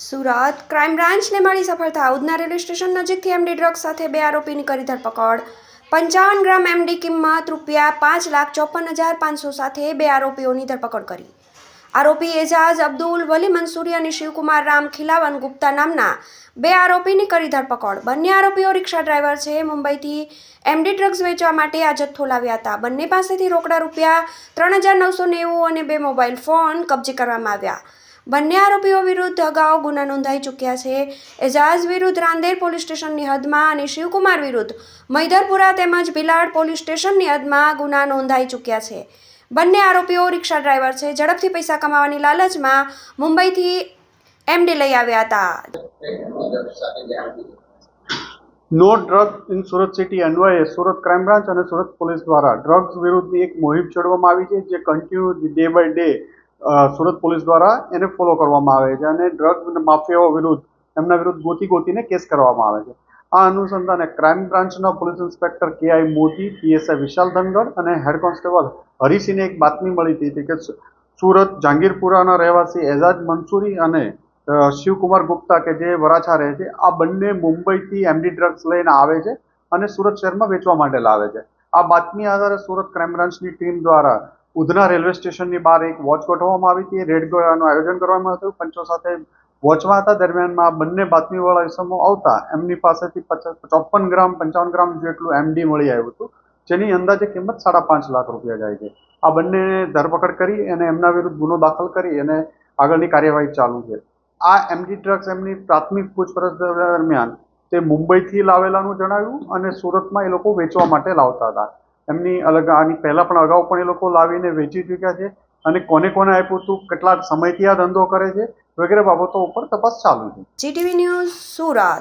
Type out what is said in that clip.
Surat crime બ્રાન્ચને મળી સફળતા. ઉધના રેલવે સ્ટેશન નજીકથી એમડી ડ્રગ્સ સાથે બે આરોપીની કરી ધરપકડ. પંચાવન ગ્રામ એમડી કિંમત રૂપિયા પાંચ લાખ ચોપન હજાર પાંચસો સાથે બે આરોપીઓની ધરપકડ કરી. આરોપી એજાજ, અબ્દુલ વલી મંસૂરી અને શિવકુમાર રામ ખિલાવન ગુપ્તા નામના બે આરોપીની કરી ધરપકડ. બંને આરોપીઓ રિક્ષા ડ્રાઈવર છે. મુંબઈથી એમડી ડ્રગ્સ વેચવા માટે આ જથ્થો લાવ્યા હતા. બંને પાસેથી રોકડા રૂપિયા ત્રણ હજાર નવસો નેવું અને બે મોબાઈલ ફોન કબજે કરવામાં આવ્યા. બંને આરોપીઓ વિરુદ્ધ અગાઉ ગુના નોંધાઈ ચૂક્યા છે. એજાઝ વિરુદ્ધ રાંદેર પોલીસ સ્ટેશનની હદમાં અને શિવકુમાર વિરુદ્ધ મૈદરપુરા તેમજ ભિલાડ પોલીસ સ્ટેશનની હદમાં ગુના નોંધાઈ ચૂક્યા છે. બંને આરોપીઓ રિક્ષા ડ્રાઈવર છે. ઝડપથી પૈસા કમાવાની લાલચમાં મુંબઈથી એમડી લઈ આવ્યા હતા. No drug in Surat city અન્વયે સુરત ક્રાઇમ બ્રાન્ચ અને સુરત પોલીસ દ્વારા ડ્રગ્સ વિરુદ્ધની એક મુહિમ છોડવામાં આવી છે, જે continue day by day Surat police દ્વારા એને ફોલો કરવામાં આવે છે અને ડ્રગ માફિયાઓ વિરુદ્ધ, એમના વિરુદ્ધ ગોતી ગોતીને કેસ કરવામાં આવે છે. આ અનુસંધાને ક્રાઇમ બ્રાન્ચના police inspector K I Modi PSI Vishal Dhangar અને હેડ કોન્સ્ટેબલ હરીસિંહને એક બાતમી મળી હતી કે સુરત, જહાંગીરપુરાના રહેવાસી એઝાજ મંસૂરી અને શિવકુમાર ગુપ્તા કે જે વરાછા રહે છે, આ બંને મુંબઈથી એમડી ડ્રગ્સ લઈને આવે છે અને સુરત શહેરમાં વેચવા માટે લાવે છે. આ બાતમી આધારે સુરત ક્રાઇમ બ્રાન્ચની ટીમ દ્વારા ઉધના રેલવે સ્ટેશનની બહાર એક વોચ ગોઠવવામાં આવી હતી. રેડ ગોળાનું આયોજન કરવામાં હતું. પંચો સાથે વોચમાં હતા. દરમિયાનમાં બંને બાતમીવાળા ઇસમો આવતા એમની પાસેથી ચોપન ગ્રામ, પંચાવન ગ્રામ જેટલું એમડી મળી આવ્યું હતું. જેની અંદાજે કિંમત સાડા પાંચ લાખ રૂપિયા જાય છે. આ બંને ધરપકડ કરી અને એમના વિરુદ્ધ ગુનો દાખલ કરી અને આગળની કાર્યવાહી ચાલુ છે. આ એમડી ડ્રગ્સ એમની પ્રાથમિક પૂછપરછ દરમિયાન તે મુંબઈથી લાવેલાનું જણાવ્યું અને સુરતમાં એ લોકો વેચવા માટે લાવતા હતા. એમની અલગ આની પહેલાં પણ અગાઉ પણ એ લોકો લાવીને વેચી ચૂક્યા છે. અને કોને કોને આપ્યું હતું, કેટલા સમયથી આ ધંધો કરે છે, વગેરે બાબતો ઉપર તપાસ ચાલુ છે. GTV news Surat.